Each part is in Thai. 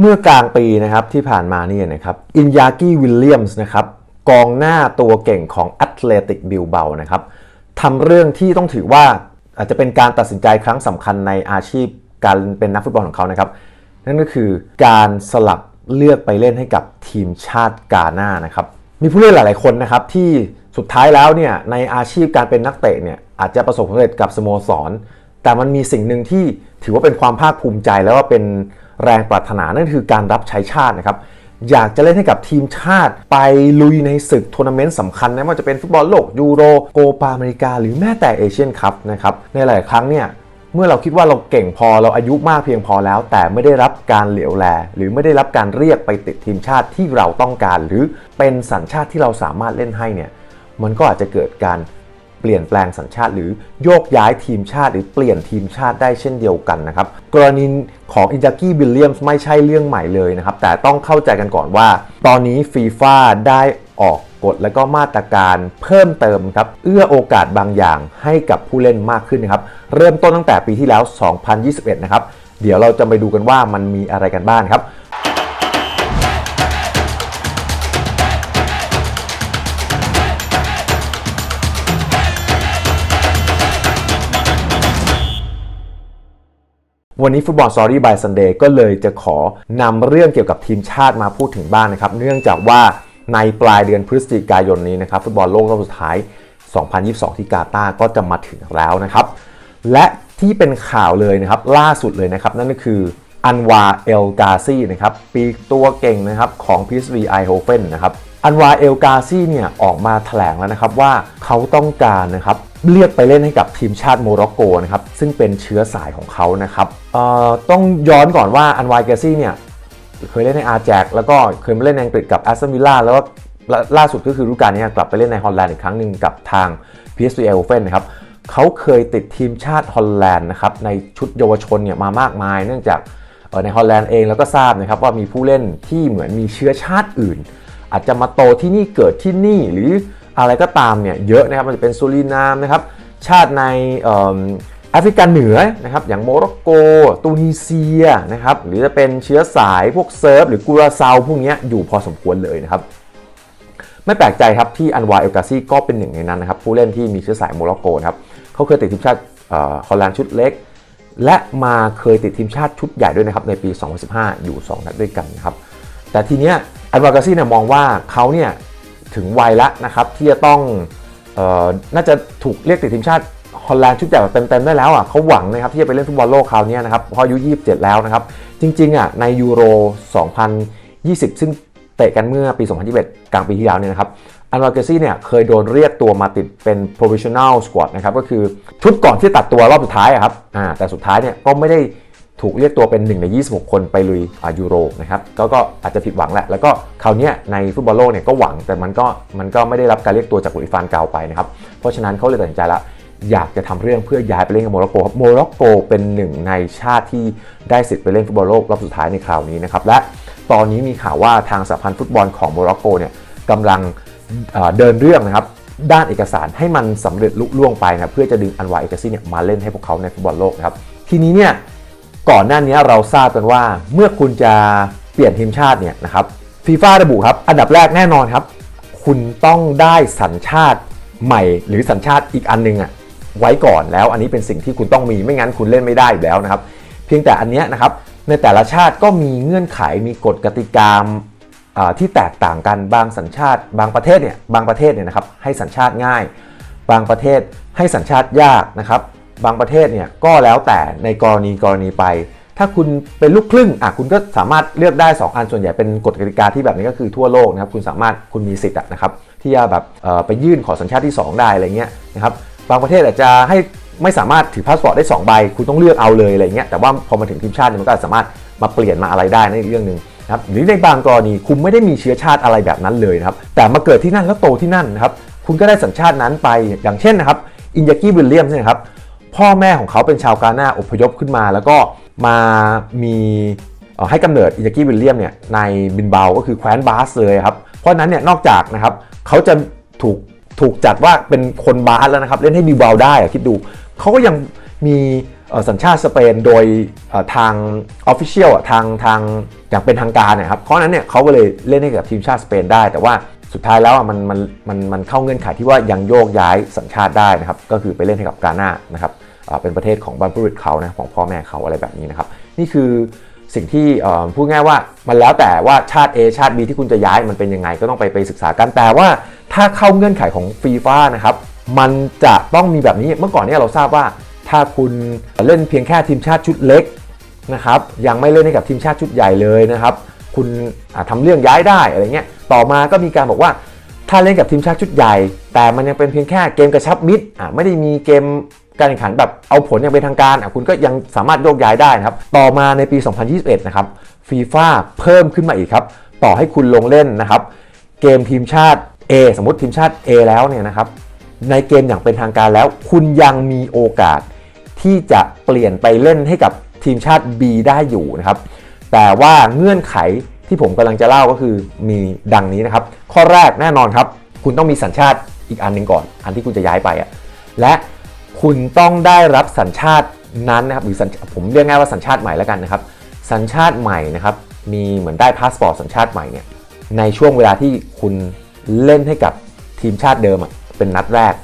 เมื่อกลางปีนะครับที่ผ่านมานี่นะครับอินยากิวิลเลียมส์นะครับกองหน้าตัวเก่งของแอตเลติกบิลเบานะครับทำเรื่องที่ต้องถือว่าอาจจะเป็นการตัดสินใจครั้งสำคัญในอาชีพการเป็นนักฟุตบอลของเขานะครับ นั่นก็คือการสลับเลือกไปเล่นให้กับทีมชาติกาหน้านะครับ มีผู้เล่นหลาย ๆ คนนะครับที่สุดท้ายแล้วเนี่ยในอาชีพการเป็นนักเตะเนี่ยอาจจะประสบความสำเร็จกับสโมสร แต่มันมีสิ่งหนึ่งที่ถือว่าเป็นความภาคภูมิใจแล้วว่าเป็น แรงปรารถนานั่นคือการรับใช้ชาตินะครับอยากจะเล่นให้กับทีมชาติไปลุยในศึกทัวร์นาเมนต์สำคัญนะไม่ว่าจะเป็นฟุตบอลโลกยูโรโกปาอเมริกา หรือแม้แต่เอเชียนคัพนะครับในหลายครั้งเนี่ยเมื่อเราคิดว่าเราเก่งพอเราอายุมากเพียงพอแล้ว แต่ไม่ได้รับการเหลียวแล หรือไม่ได้รับการเรียกไปติดทีมชาติที่เราต้องการ หรือเป็นสัญชาติที่เราสามารถเล่นให้เนี่ยมันก็อาจจะเกิดการ เปลี่ยนแปลงสัญชาติ หรือโยกย้ายทีมชาติ หรือเปลี่ยนทีมชาติได้เช่นเดียวกันนะครับกรณีของอินจากกี้วิลเลียมส์ไม่ใช่เรื่องใหม่เลยนะครับแต่ต้องเข้าใจกันก่อนว่า ตอนนี้ฟีฟ่าได้ออกกฎและก็มาตรการเพิ่มเติมครับเอื้อโอกาสบางอย่างให้กับผู้เล่นมากขึ้นนะครับเริ่มต้นตั้งแต่ปีที่แล้ว 2021 นะครับเดี๋ยวเราจะไปดูกันว่ามันมีอะไรกันบ้างครับ วันนี้ฟุตบอล Story by Sunday ก็เลยจะขอนำเรื่องเกี่ยวกับทีมชาติมาพูดถึงบ้างนะครับ เนื่องจากว่าในปลายเดือนพฤศจิกายนนี้นะครับ ฟุตบอลโลกรอบสุดท้าย 2022 ที่กาตาร์ก็จะมาถึงแล้วนะครับ และที่เป็นข่าวเลยนะครับล่าสุดเลยนะครับ นั่นก็คืออันวาเอลกาซีนะครับปีกตัวเก่งนะครับของ PSV Eindhoven นะครับอันวาเอลกาซีเนี่ยออกมาแถลงแล้วนะครับว่าเขาต้องการนะครับ เรียกไปเล่นให้กับทีมชาติโมร็อกโกนะครับซึ่งเป็นเชื้อสายของเขานะครับต้องย้อนก่อนว่าอันวายเอลกซี่เนี่ยเคยเล่นในอาร์แจกแล้วก็เคยมาเล่นในอังกฤษกับแอสตันวิลล่าแล้วก็ล่าสุดก็คือฤดูกาลนี้กลับไปเล่นในฮอลแลนด์อีกครั้งหนึ่งกับทาง PSV Eindhoven นะครับเขาเคยติดทีมชาติฮอลแลนด์นะครับในชุดเยาวชนเนี่ยมามากมาย เนื่องจากในฮอลแลนด์เองแล้วก็ทราบนะครับว่ามีผู้เล่นที่เหมือนมีเชื้อชาติอื่น อาจจะมาโตที่นี่เกิดที่นี่หรือ อะไรก็ตามเนี่ยเยอะนะครับมันจะเป็นซูรินามนะครับชาติในแอฟริกาเหนือนะครับอย่างโมร็อกโกตูนิเซียนะครับหรือจะเป็นเชื้อสายพวกเซิร์ฟหรือกูราซาวพวกนี้อยู่พอสมควรเลยนะครับไม่แปลกใจครับที่อันวาเอลกาซีก็เป็นหนึ่งในนั้นนะครับผู้เล่นที่มีเชื้อสายโมร็อกโกนะครับเขาเคยติดทีมชาติฮอลแลนด์ชุดเล็ก และมาเคยติดทีมชาติชุดใหญ่ด้วยนะครับในปี 2015 อยู่ 2 นัดด้วยกันนะครับแต่ทีเนี้ยอันวากาซีเนี่ยมองว่าเขาเนี่ย ถึงวัยแล้วนะครับที่จะต้องออน่าจะถูกเรียกติดทีมชาติฮอลแลนด์ชุดใหญ่แบบเต็มๆได้แล้วอะเขาหวังนะครับที่จะไปเล่นฟุตบอลโลกคราวนี้นะครับเพราะอายุ 27 แล้วนะครับ จริงๆอะในยูโร 2020 ซึ่งเตะกันเมื่อปี 2021 กลางปีที่แล้วเนี่ยนะครับอันวาเกซี่เนี่ยเคยโดนเรียกตัวมาติดเป็น provisional squad นะครับก็คือชุดก่อนที่ตัดตัวรอบสุดท้ายครับอ่าแต่สุดท้ายเนี่ยก็ไม่ได้ ถูกเรียกตัวเป็น 1 ใน 26 คนไปลุยยูโรนะครับก็ก็อาจจะผิดหวังแหละ แล้วก็คราวนี้ในฟุตบอลโลกเนี่ยก็หวังแต่มันก็มันก็ไม่ได้รับการเรียกตัวจากบุรีฟานเก่าไปนะครับ เพราะฉะนั้นเขาเลยตัดสินใจละอยากจะทำเรื่องเพื่อย้ายไปเล่นกับโมร็อกโกครับโมร็อกโกเป็นหนึ่งในชาติที่ได้สิทธิ์ไปเล่นฟุตบอลโลกรอบสุดท้ายในคราวนี้นะครับและตอนนี้มีข่าวว่าทางสหพันธ์ฟุตบอลของโมร็อกโกเนี่ยกำลังเดินเรื่องนะครับด้านเอกสารให้มันสำเร็จลุล่วงไปนะเพื่อจะดึงอันวาเอกซี่เนี่ยมาเล่นให้พวกเขาในฟุตบอลโลกนะครับทีนี้เนี่ย ก่อนหน้านี้เราทราบกันว่า เมื่อคุณจะเปลี่ยนทีมชาติเนี่ยนะครับฟีฟ่าระบุครับ อันดับแรกแน่นอนครับ คุณต้องได้สัญชาติใหม่หรือสัญชาติอีกอันหนึงอะไว้ก่อนแล้วอันนี้เป็นสิ่งที่คุณต้องมีไม่งั้นคุณเล่นไม่ได้อยู่แล้วนะครับ เพียงแต่อันเนี้ยนะครับในแต่ละชาติก็มีเงื่อนไขมีกฎกติกาอ่าที่แตกต่างกันบางสัญชาติ บางประเทศเนี่ยบางประเทศเนี่ยนะครับให้สัญชาติง่าย บางประเทศให้สัญชาติยากนะครับ บางประเทศเนี่ยก็แล้วแต่ในกรณีกรณีไป ถ้าคุณเป็นลูกครึ่งอะคุณก็สามารถเลือกได้ 2 อันส่วนใหญ่เป็นกฎกติกาที่แบบนี้ก็คือทั่วโลกนะครับคุณสามารถคุณมีสิทธิ์นะครับที่จะแบบไปยื่นขอสัญชาติที่ 2 ได้อะไรเงี้ยนะครับบางประเทศอาจจะให้ไม่สามารถถือพาสปอร์ตได้ 2 ใบ คุณต้องเลือกเอาเลยอะไรเงี้ยแต่ว่าพอมาถึงทีมชาติมันก็สามารถมาเปลี่ยนมาอะไรได้นะอีกเรื่องหนึ่งนะครับหรือในบางกรณีคุณไม่ได้มีเชื้อชาติอะไรแบบนั้นเลยนะครับแต่มาเกิดที่นั่นแล้วโตที่นั่นนะครับคุณก็ได้สัญชาตินั้นไปอย่างเช่นนะครับอินยากิวิลเลียมส์นยครับ พ่อแม่ของเขาเป็นชาวกาหน้าอพยพขึ้นมา แล้วก็มามีให้กำเนิดอินยากิวิลเลียมเนี่ยในบินเบาก็คือแคว้นบาสเลยครับ เพราะนั้นเนี่ยนอกจากนะครับเขาจะถูกถูกจัดว่าเป็นคนบาสแล้วนะครับเล่นให้บิลเบาได้คิดดูเขาก็ยังมีสัญชาติสเปนโดยเอ่อทาง Official อะทางทางอย่างเป็นทางการนะครับเพราะนั้นเนี่ยเขาก็เลยเล่นให้กับทีมชาติสเปนได้ แต่ว่าสุดท้ายแล้วมันมันมันมันเข้าเงื่อนไขที่ว่ายังโยกย้ายสัญชาติได้นะครับก็คือไปเล่นให้กับกาหน้านะครับ เป็นประเทศของบรรพบุรุษเขานะของพ่อแม่เขาอะไรแบบนี้นะครับ นี่คือสิ่งที่พูดง่ายว่ามันแล้วแต่ว่าชาติ A ชาติ B ที่คุณจะย้ายมันเป็นยังไงก็ต้องไปไปศึกษากันแต่ว่าถ้าเข้าเงื่อนไขของฟีฟ่านะครับมันจะต้องมีแบบนี้เมื่อก่อนเนี่ยเราทราบว่า ถ้าคุณเล่นเพียงแค่ทีมชาติชุดเล็กนะครับยังไม่เล่นให้กับทีมชาติชุดใหญ่เลยนะครับ คุณอะทำเรื่องย้ายได้อะไรเงี้ยต่อมาก็มีการบอกว่าถ้าเล่นกับทีมชาติชุดใหญ่ แต่มันยังเป็นเพียงแค่เกมกระชับมิตรไม่ได้มีเกม การแข่งขันแบบเอาผลอย่างเป็นทางการอะคุณก็ยังสามารถโยกย้ายได้นะครับ ต่อมาในปี 2021 นะครับฟีฟ่าเพิ่มขึ้นมาอีกครับ ต่อให้คุณลงเล่นนะครับ เกมทีมชาติ A สมมติทีมชาติ A แล้วเนี่ยนะครับ ในเกมอย่างเป็นทางการแล้ว คุณยังมีโอกาสที่จะเปลี่ยนไปเล่นให้กับทีมชาติ B ได้อยู่นะครับ แต่ว่าเงื่อนไขที่ผมกำลังจะเล่าก็คือมีดังนี้นะครับ ข้อแรกแน่นอนครับ คุณต้องมีสัญชาติอีกอันหนึ่งก่อน อันที่คุณจะย้ายไปอะและ คุณต้องได้รับสัญชาตินั้นนะครับหรือสัญผมเรียกง่ายว่าสัญชาติใหม่แล้วกันนะครับ สัญชาติใหม่นะครับมีเหมือนได้พาสปอร์ตสัญชาติใหม่เนี่ยในช่วงเวลาที่คุณเล่นให้กับทีมชาติเดิมอะเป็นนัดแรก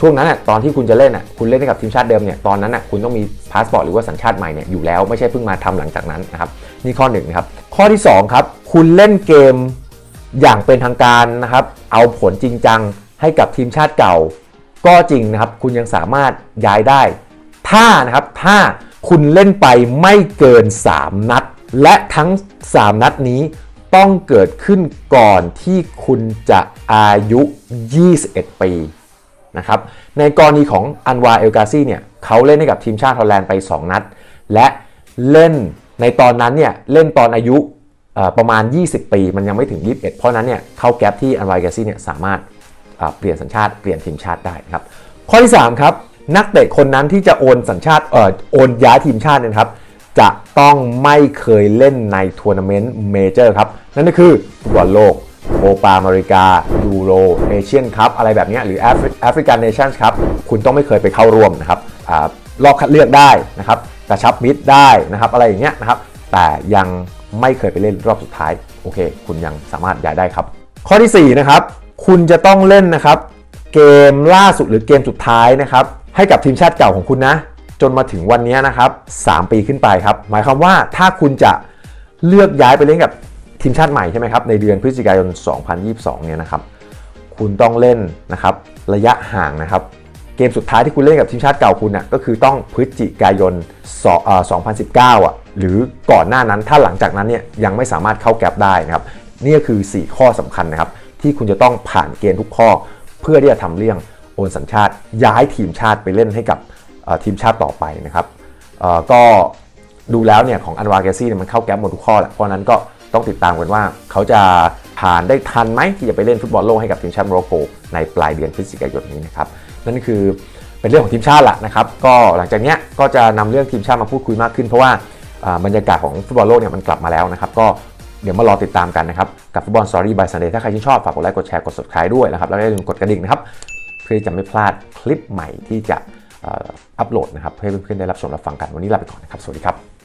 ช่วงนั้นอะตอนที่คุณจะเล่นอะคุณเล่นให้กับทีมชาติเดิมเนี่ยตอนนั้นอะคุณต้องมีพาสปอร์ตหรือว่าสัญชาติใหม่เนี่ยอยู่แล้วไม่ใช่เพิ่งมาทำหลังจากนั้นนะครับนี่ข้อหนึ่งนะครับข้อที่สองครับคุณเล่นเกมอย่างเป็นทางการนะครับเอาผลจริงจังให้กับทีมชาติเก่า ก็จริงนะครับคุณยังสามารถย้ายได้ ถ้านะครับถ้าคุณเล่นไปไม่เกิน 3 นัด และทั้ง 3 นัดนี้ต้องเกิดขึ้นก่อนที่คุณจะอายุ 21 ปีนะครับในกรณีของอันวาเอลกาซีเนี่ยเขาเล่นให้กับทีมชาติฮอลแลนด์ไป 2 นัด และเล่นในตอนนั้นเนี่ยเล่นตอนอายุประมาณ 20 ปี มันยังไม่ถึง 21 เพราะฉะนั้นเนี่ยเข้าแกลบที่อันวาเอลกาซีเนี่ยสามารถ เปลี่ยนสัญชาติเปลี่ยนทีมชาติได้นะครับข้อที่3ครับนักเตะคนนั้นที่จะโอนสัญชาติเอ่อโอนย้ายทีมชาตินะครับจะต้องไม่เคยเล่นในทัวร์นาเมนต์เมเจอร์ครับ นั่นก็คือฟุตบอลโลกโอปาอเมริกา ยูโรเอเชียนคัพอะไรแบบนี้หรือแอฟริกันเนชั่นครับ คุณต้องไม่เคยไปเข้าร่วมนะครับอรอบคัดเลือกได้นะครับกระชับมิตรได้นะครับ อะไรอย่างเงี้ยนะครับ แต่ยังไม่เคยไปเล่นรอบสุดท้าย โอเค คุณยังสามารถย้ายได้ครับ ข้อทีสี่4 นะครับ คุณจะต้องเล่นนะครับ เกมล่าสุดหรือเกมสุดท้ายนะครับ ให้กับทีมชาติเก่าของคุณนะ จนมาถึงวันนี้นะครับ3ปีขึ้นไปครับ หมายความว่าถ้าคุณจะเลือกย้ายไปเล่นกับทีมชาติใหม่ใช่ไหมครับในเดือนพฤศจิกายน 2022 เนี่ยนะครับ คุณต้องเล่นนะครับระยะห่างนะครับ เกมสุดท้ายที่คุณเล่นกับทีมชาติเก่าคุณน่ะก็คือต้องพฤศจิกายน 2019 อะหรือก่อนหน้านั้นถ้าหลังจากนั้นเนี่ยยังไม่สามารถเข้าแกลบได้นะครับ นี่ก็คือ 4 ข้อสำคัญนะครับ ที่คุณจะต้องผ่านเกณฑ์ทุกข้อ เพื่อที่จะทำเรื่องโอนสัญชาติย้ายทีมชาติไปเล่นให้กับทีมชาติต่อไปนะครับก็ดูแล้วเนี่ยของอันวาเกซี่เนี่ยมันเข้าแก๊ปหมดทุกข้อแหละเพราะนั้นก็ต้องติดตามกันว่าเขาจะผ่านได้ทันไหมที่จะไปเล่นฟุตบอลโลกให้กับทีมชาติโมร็อกโกในปลายเดือนพฤศจิกายนนี้นะครับนั่นคือเป็นเรื่องของทีมชาติละนะครับก็หลังจากนี้ก็จะนำเรื่องทีมชาติมาพูดคุยมากขึ้น เพราะว่าบรรยากาศของฟุตบอลโลกเนี่ยมันกลับมาแล้วนะครับ ก็ เดี๋ยวมารอติดตามกันนะครับกับฟุตบอลสตอรี่บายซันเดย์ถ้าใครที่นชอบฝากกดไลค์กดแชร์กด subscribe ด้วยนะครับแล้วก็อย่าลืมกดกระดิ่งนะครับเพื่อที่จะไม่พลาดคลิปใหม่ที่จะอัปโหลดนะครับเพื่อเพื่อนๆได้รับชมรับฟังกันวันนี้ลาไปก่อนนะครับสวัสดีครับ